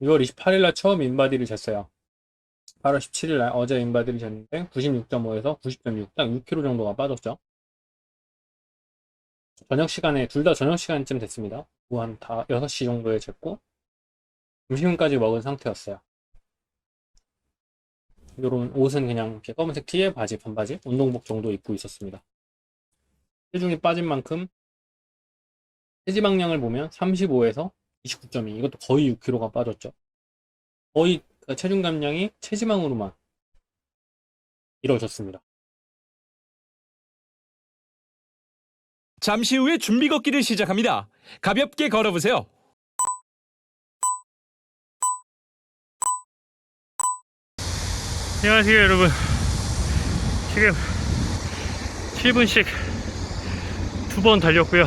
6월 28일 날 처음 인바디를 쟀어요. 8월 17일 날 어제 인바디를 쟀는데 96.5에서 90.6, 딱 6kg 정도가 빠졌죠. 저녁 시간에 둘 다 저녁 시간쯤 됐습니다. 오후 한다 6시 정도에 쟀고 점심까지 먹은 상태였어요. 요런 옷은 그냥 이렇게 검은색 티에 바지, 반바지, 운동복 정도 입고 있었습니다. 체중이 빠진 만큼 체지방량을 보면 35에서 29.2 이것도 거의 6kg가 빠졌죠. 거의 그 체중 감량이 체지방으로만 이루어졌습니다. 잠시 후에 준비 걷기를 시작합니다. 가볍게 걸어보세요. 안녕하세요 여러분 지금 7분씩 두 번 달렸고요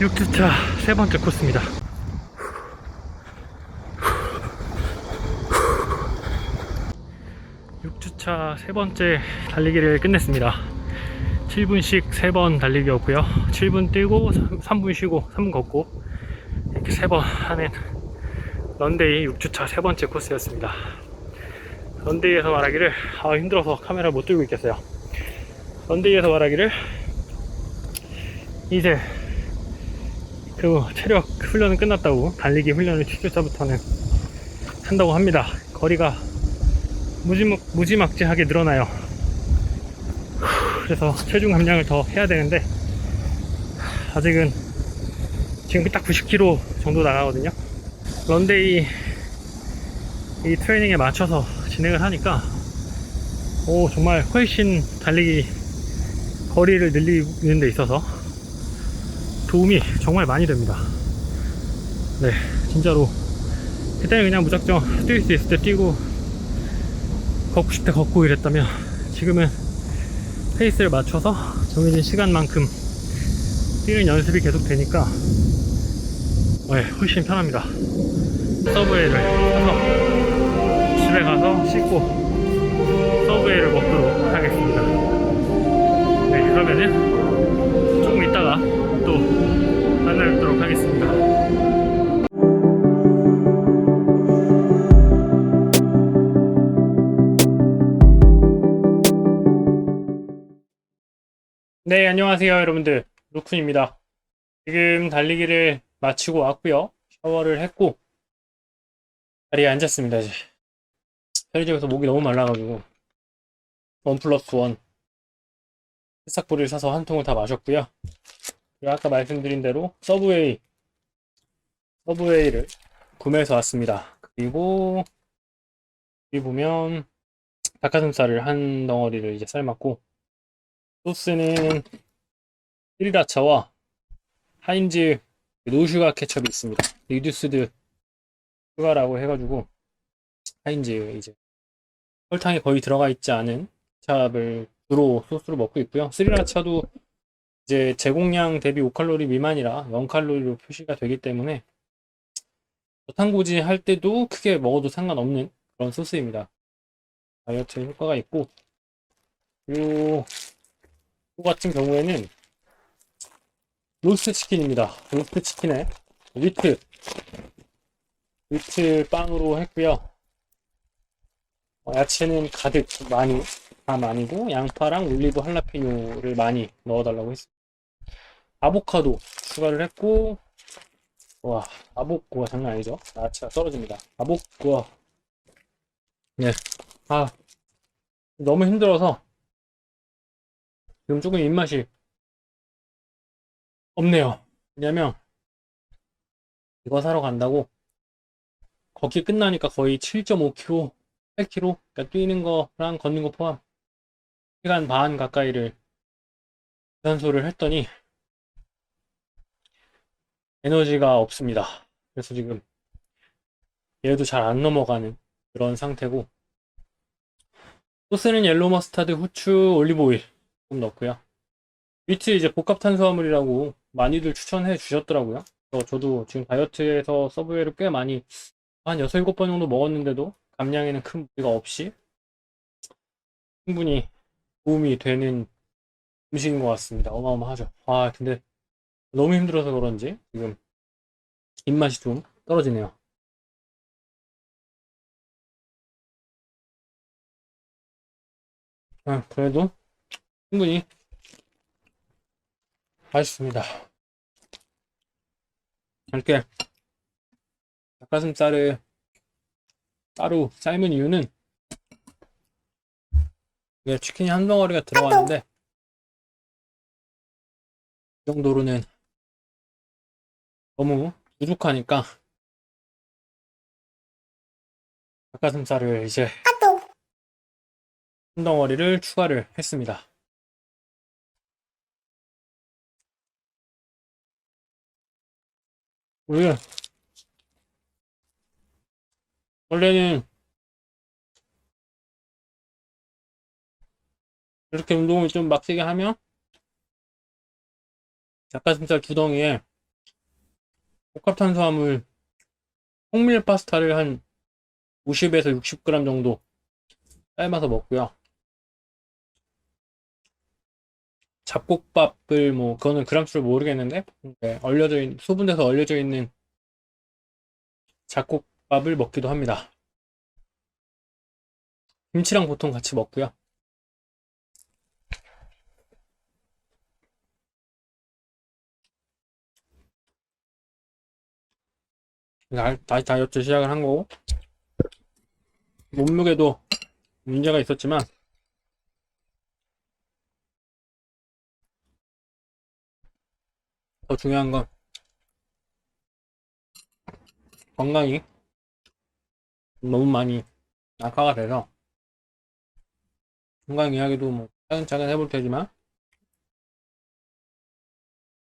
6주차 세 번째 코스입니다. 육주차세 번째 달리기를 끝냈습니다. 7분씩 세번 달리기였고요. 7분 뛰고 3, 분 쉬고 3분 걷고 이렇게 세번 하는 런데이 6주차 세 번째 코스였습니다. 런데이에서 말하기를 아 힘들어서 카메라 못 들고 있겠어요. 런데이에서 말하기를 이제 그 체력 훈련은 끝났다고 달리기 훈련을 7주차부터는 한다고 합니다. 거리가 무지막, 무지막지하게 늘어나요. 그래서 체중 감량을 더 해야 되는데 아직은 지금 딱 90km 정도 나가거든요. 런데이 이 트레이닝에 맞춰서 진행을 하니까 오 정말 훨씬 달리기 거리를 늘리는 데 있어서 도움이 정말 많이 됩니다 네 진짜로 그때는 그냥 무작정 뛸 수 있을 때 뛰고 걷고 때 걷고 이랬다면 지금은 페이스를 맞춰서 정해진 시간만큼 뛰는 연습이 계속 되니까 네, 훨씬 편합니다 서브웨이를 타서 집에 가서 씻고 서브웨이를 먹도록 하겠습니다. 네, 그러면은 또 만나뵙도록 하겠습니다. 네, 안녕하세요, 여러분들. 루쿤입니다. 지금 달리기를 마치고 왔고요. 샤워를 했고 자리에 앉았습니다, 이제. 편의점에서 목이 너무 말라가지고 원 플러스 원 새싹보리를 사서 한 통을 다 마셨고요. 아까 말씀드린 대로 서브웨이 서브웨이를 구매해서 왔습니다. 그리고 여기 보면 닭가슴살을 한 덩어리를 이제 삶았고 소스는 스리라차와 하인즈 노슈가 케첩이 있습니다. 리듀스드 슈가라고 해가지고 하인즈 이제 설탕이 거의 들어가 있지 않은 찹을 주로 소스로 먹고 있고요. 스리라차도 이제 제공량 대비 5칼로리 미만이라 0칼로리로 표시가 되기 때문에 저탄고지 할 때도 크게 먹어도 상관없는 그런 소스입니다. 다이어트 효과가 있고 그리고 이 같은 경우에는 로스트 치킨입니다. 로스트 치킨에 위트 위트 빵으로 했고요. 어, 야채는 가득 많이 다 많이고 양파랑 올리브 할라피뇨를 많이 넣어달라고 했습니다. 아보카도 추가를 했고 와 아보쿠가 장난 아니죠? 야채가 떨어집니다. 아보쿠가 네. 아 너무 힘들어서 지금 조금 입맛이 없네요. 왜냐면 이거 사러 간다고 걷기 끝나니까 거의 7.5km 8km 그러니까 뛰는 거랑 걷는 거 포함 시간 반 가까이를 유산소를 했더니 에너지가 없습니다. 그래서 지금 얘도 잘 안 넘어가는 그런 상태고 소스는 옐로우 머스타드, 후추, 올리브 오일 좀 넣고요. 위트 이제 복합 탄수화물이라고 많이들 추천해 주셨더라고요. 저도 지금 다이어트에서 서브웨이를 꽤 많이 한 6, 7번 정도 먹었는데도 감량에는 큰 무리가 없이 충분히 도움이 되는 음식인 것 같습니다. 어마어마하죠. 아, 근데 너무 힘들어서 그런지 지금 입맛이 좀 떨어지네요. 아, 그래도 충분히 맛있습니다. 이렇게 닭가슴살을 따로 삶은 이유는 치킨이 한 덩어리가 들어왔는데 이 정도로는 너무 부족하니까 닭가슴살을 이제 한 덩어리를 추가를 했습니다. 우리 원래는 이렇게 운동을 좀 빡세게 하면 닭가슴살 두 덩이에 복합탄수화물 통밀 파스타를 한 50에서 60g 정도 삶아서 먹고요. 잡곡밥을 뭐 그거는 그람수를 모르겠는데 네, 얼려져 있는 소분돼서 얼려져 있는 잡곡밥을 먹기도 합니다. 김치랑 보통 같이 먹고요. 다- 다시 다이어트 시작을 한 거고 몸무게도 문제가 있었지만 더 중요한 건 건강이 너무 많이 악화가 돼서 건강 이야기도 뭐 차근차근 해볼 테지만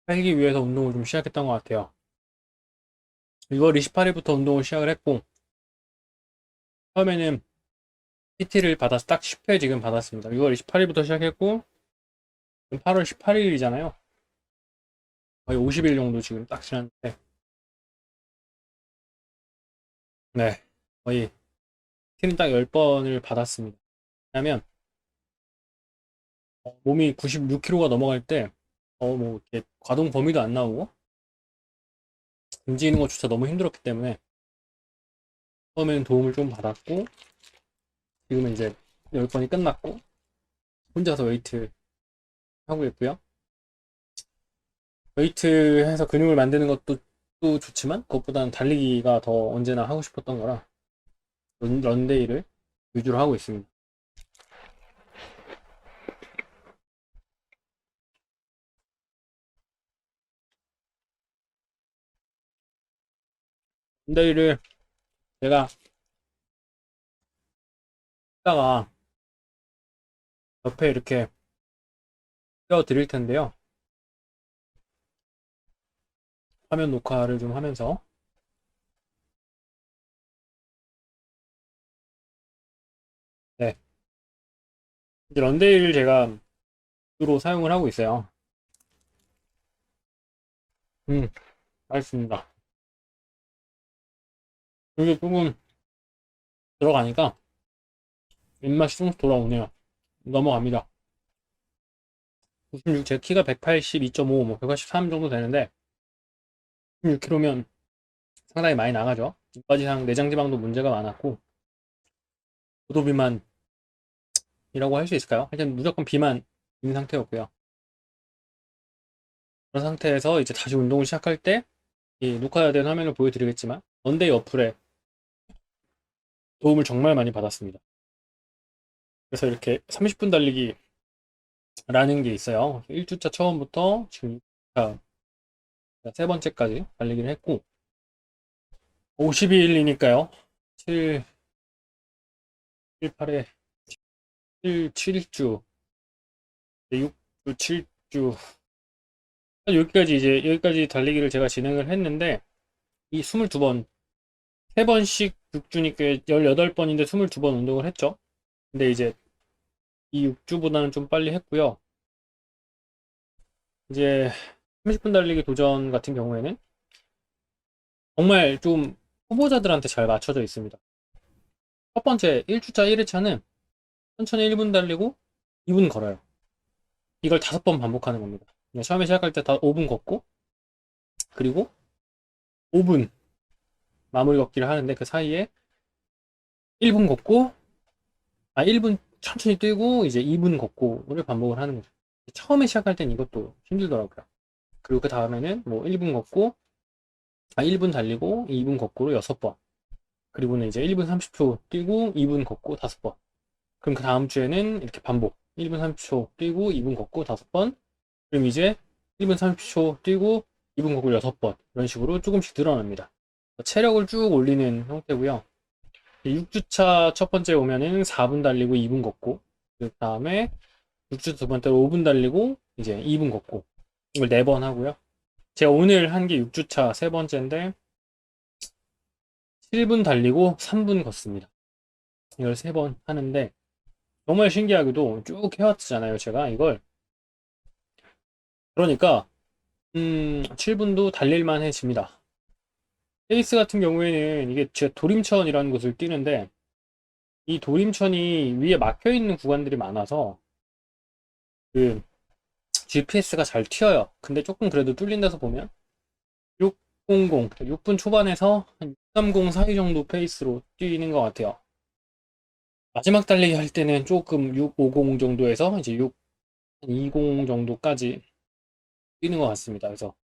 살기 위해서 운동을 좀 시작했던 것 같아요. 6월 28일부터 운동을 시작을 했고 처음에는 PT를 받아서 딱 10회 지금 받았습니다. 6월 28일부터 시작했고 지금 8월 18일이잖아요. 거의 50일 정도 지금 딱 지났는데 네 거의 PT는 딱 10번을 받았습니다. 왜냐면 어, 몸이 96kg가 넘어갈 때 어, 뭐, 이렇게 과동 범위도 안 나오고, 움직이는 것조차 너무 힘들었기 때문에, 처음에는 도움을 좀 받았고, 지금은 이제 10번이 끝났고, 혼자서 웨이트 하고 있고요. 웨이트 해서 근육을 만드는 것도 또 좋지만, 그것보다는 달리기가 더 언제나 하고 싶었던 거라, 런, 런데이를 위주로 하고 있습니다. 런데이를 제가 이따가 옆에 이렇게 띄워 드릴 텐데요. 화면 녹화를 좀 하면서 네. 이제 런데이를 제가 주로 사용을 하고 있어요. 음, 알겠습니다. 이게 조금 들어가니까 입맛이 조금씩 돌아오네요. 넘어갑니다. 96, 제 키가 182.5, 뭐 183 정도 되는데 16kg면 상당히 많이 나가죠. 이바지상 내장 지방도 문제가 많았고 고도 비만이라고 할 수 있을까요? 하여튼 무조건 비만인 상태였고요. 그런 상태에서 이제 다시 운동을 시작할 때 이 녹화된 화면을 보여드리겠지만 원데이 어플에 도움을 정말 많이 받았습니다. 그래서 이렇게 30분 달리기라는 게 있어요. 1주차 처음부터 지금 2주차 세 번째까지 달리기를 했고 52일이니까요. 7, 7, 8에 7, 7주 6주, 7주 여기까지 이제 여기까지 달리기를 제가 진행을 했는데 이 22번 3번씩 6주니까 18번인데 22번 운동을 했죠. 근데 이제 이 6주보다는 좀 빨리 했고요. 이제 30분 달리기 도전 같은 경우에는 정말 좀 후보자들한테 잘 맞춰져 있습니다. 첫 번째 1주차 1회차는 천천히 1분 달리고 2분 걸어요. 이걸 다섯 번 반복하는 겁니다. 네, 처음에 시작할 때 다 5분 걷고 그리고 5분 마무리 걷기를 하는데 그 사이에 1분 걷고 아 1분 천천히 뛰고 이제 2분 걷고를 반복을 하는 거죠. 처음에 시작할 땐 이것도 힘들더라고요. 그리고 그 다음에는 뭐 1분 걷고 아 1분 달리고 2분 걷고로 6번. 그리고는 이제 1분 30초 뛰고 2분 걷고 5번. 그럼 그 다음 주에는 이렇게 반복. 1분 30초 뛰고 2분 걷고 5번. 그럼 이제 1분 30초 뛰고 2분 걷고 6번. 이런 식으로 조금씩 늘어납니다. 체력을 쭉 올리는 형태고요. 6주차 첫 번째 오면은 4분 달리고 2분 걷고 그 다음에 6주 두 번째로 5분 달리고 이제 2분 걷고 이걸 4번 하고요. 제가 오늘 한 게 6주차 세 번째인데 7분 달리고 3분 걷습니다. 이걸 3번 하는데 정말 신기하게도 쭉 해왔잖아요. 제가 이걸 그러니까 음 7분도 달릴만 해집니다. 페이스 같은 경우에는 이게 제 도림천이라는 곳을 뛰는데 이 도림천이 위에 막혀 있는 구간들이 많아서 그 GPS가 잘 튀어요. 근데 조금 그래도 뚫린 데서 보면 600, 6분 초반에서 한 630 사이 정도 페이스로 뛰는 것 같아요. 마지막 달리기 할 때는 조금 650 정도에서 이제 620 정도까지 뛰는 것 같습니다. 그래서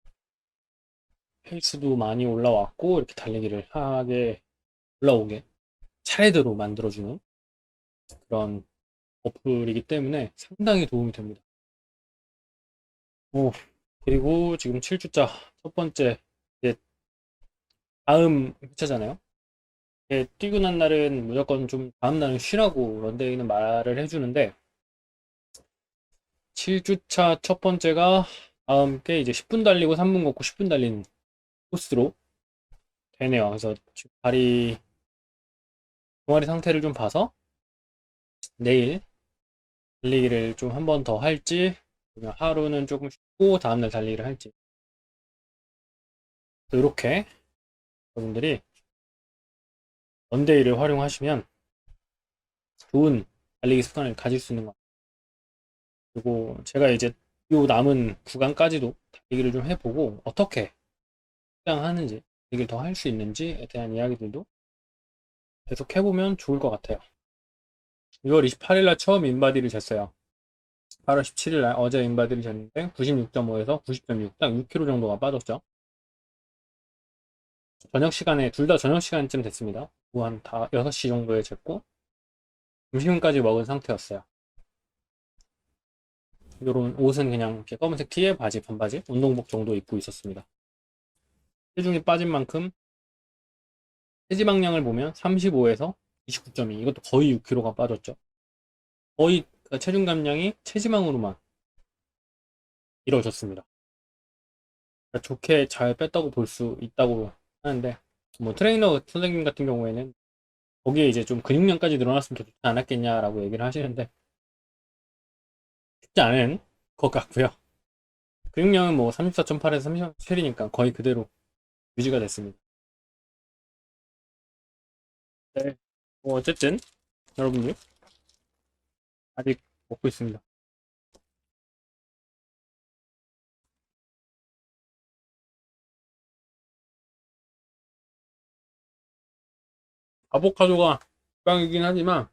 페이스도 많이 올라왔고 이렇게 달리기를 하게 올라오게 차례대로 만들어주는 그런 어플이기 때문에 상당히 도움이 됩니다. 오, 그리고 지금 7주차 첫 번째 이제 다음 회차잖아요. 이게 뛰고 난 날은 무조건 좀 다음 날은 쉬라고 런데이는 말을 해주는데 7주차 첫 번째가 다음 게 이제 10분 달리고 3분 걷고 10분 달리는 코스로 되네요. 그래서 다리 종아리 상태를 좀 봐서 내일 달리기를 좀 한 번 더 할지 아니면 하루는 조금 쉬고 다음날 달리기를 할지 이렇게 여러분들이 원데이를 활용하시면 좋은 달리기 습관을 가질 수 있는 것 같아요. 그리고 제가 이제 요 남은 구간까지도 달리기를 좀 해보고 어떻게 하는지 이걸 더할 수 있는지에 대한 이야기들도 계속 해보면 좋을 것 같아요. 6월 28일 날 처음 인바디를 쟀어요. 8월 17일 날 어제 인바디를 쟀는데 96.5에서 90.6, 딱 6kg 정도가 빠졌죠. 저녁 시간에 둘 다 저녁 시간쯤 됐습니다. 오후 한 6시 정도에 쟀고 점심까지 먹은 상태였어요. 요런 옷은 그냥 검은색 티에 바지, 반바지, 운동복 정도 입고 있었습니다. 체중이 빠진 만큼 체지방량을 보면 35에서 29.2 이것도 거의 6kg가 빠졌죠. 거의 그 체중 감량이 체지방으로만 이루어졌습니다. 그러니까 좋게 잘 뺐다고 볼 수 있다고 하는데 뭐 트레이너 선생님 같은 경우에는 거기에 이제 좀 근육량까지 늘어났으면 좋지 않았겠냐라고 얘기를 하시는데 쉽지 않은 것 같고요. 근육량은 뭐 34.8에서 37이니까 거의 그대로 유지가 됐습니다. 네. 뭐 어쨌든 여러분들 아직 먹고 있습니다. 아보카도가 지방이긴 하지만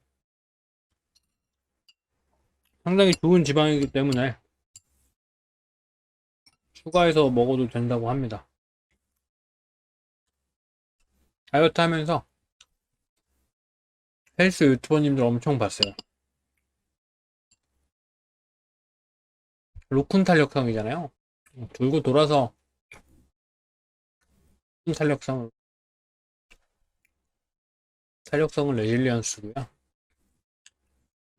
상당히 좋은 지방이기 때문에 추가해서 먹어도 된다고 합니다. 다이어트 하면서 헬스 유튜버님들 엄청 봤어요. 로큰 탄력성이잖아요. 돌고 돌아서 큰 탄력성, 탄력성은 레질리언스고요.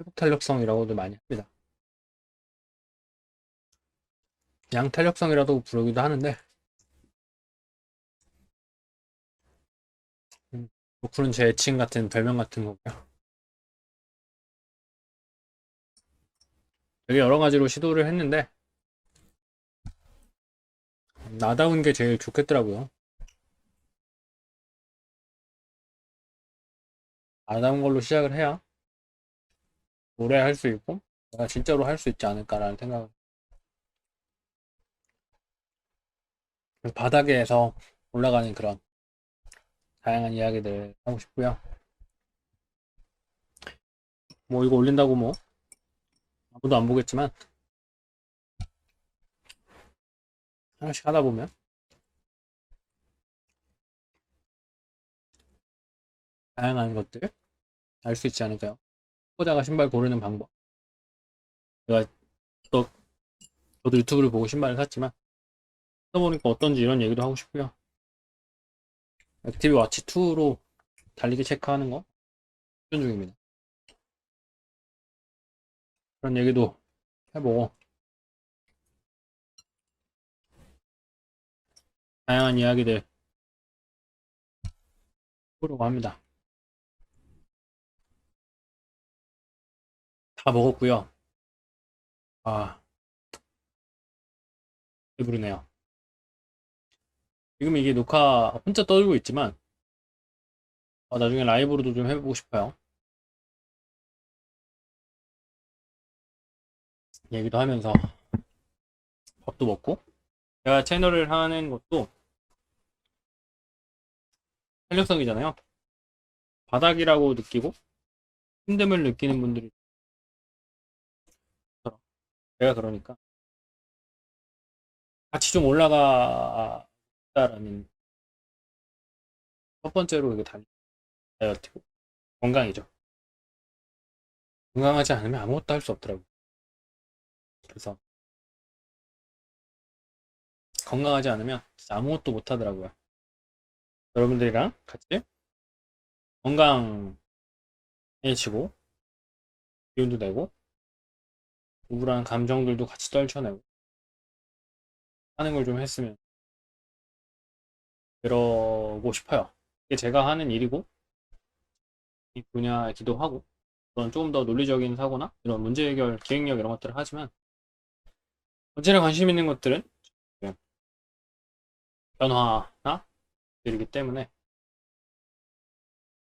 회복 탄력성이라고도 많이 합니다. 양 탄력성이라도 부르기도 하는데 로큰은 제 애칭 같은 별명 같은 거고요. 되게 여러 가지로 시도를 했는데 나다운 게 제일 좋겠더라고요. 나다운 걸로 시작을 해야 오래 할 수 있고 내가 진짜로 할 수 있지 않을까라는 생각. 바닥에서 올라가는 그런 다양한 이야기들 하고 싶고요. 뭐 이거 올린다고 뭐 아무도 안 보겠지만 하나씩 하다 보면 다양한 것들 알 수 있지 않을까요? 초보자가 신발 고르는 방법. 제가 또 저도 유튜브를 보고 신발을 샀지만 써보니까 어떤지 이런 얘기도 하고 싶고요. 액티브 와치 2로 달리기 체크하는 거 추천 중입니다. 그런 얘기도 해보고 다양한 이야기들 해보려고 합니다. 다 먹었고요. 아, 배부르네요. 지금 이게 녹화 혼자 떠들고 있지만 어, 나중에 라이브로도 좀 해보고 싶어요. 얘기도 하면서 밥도 먹고 제가 채널을 하는 것도 탄력성이잖아요. 바닥이라고 느끼고 힘듦을 느끼는 분들이 제가 그러니까 같이 좀 올라가다 라는 첫 번째로 이게 달 다이어트고 건강이죠. 건강하지 않으면 아무것도 할 수 없더라고요. 그래서 건강하지 않으면 아무것도 못 하더라고요. 여러분들이랑 같이 건강해지고 기운도 내고 우울한 감정들도 같이 떨쳐내고 하는 걸 좀 했으면 그러고 싶어요. 이게 제가 하는 일이고 이 분야이기도 하고 그런 조금 더 논리적인 사고나 이런 문제 해결, 기획력 이런 것들을 하지만 언제나 관심 있는 것들은 변화나 일이기 때문에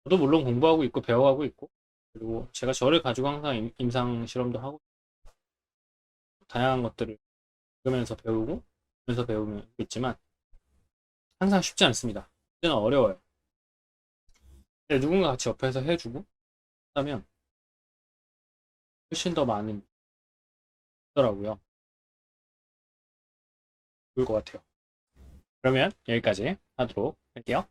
저도 물론 공부하고 있고 배워가고 있고 그리고 제가 저를 가지고 항상 임- 임상 실험도 하고 다양한 것들을 읽으면서 배우고 면서 배우면 있지만 항상 쉽지 않습니다. 언제나 어려워요. 근데 누군가 같이 옆에서 해주고 하면 훨씬 더 많은 더라고요. 좋을 것 같아요. 그러면 여기까지 하도록 할게요.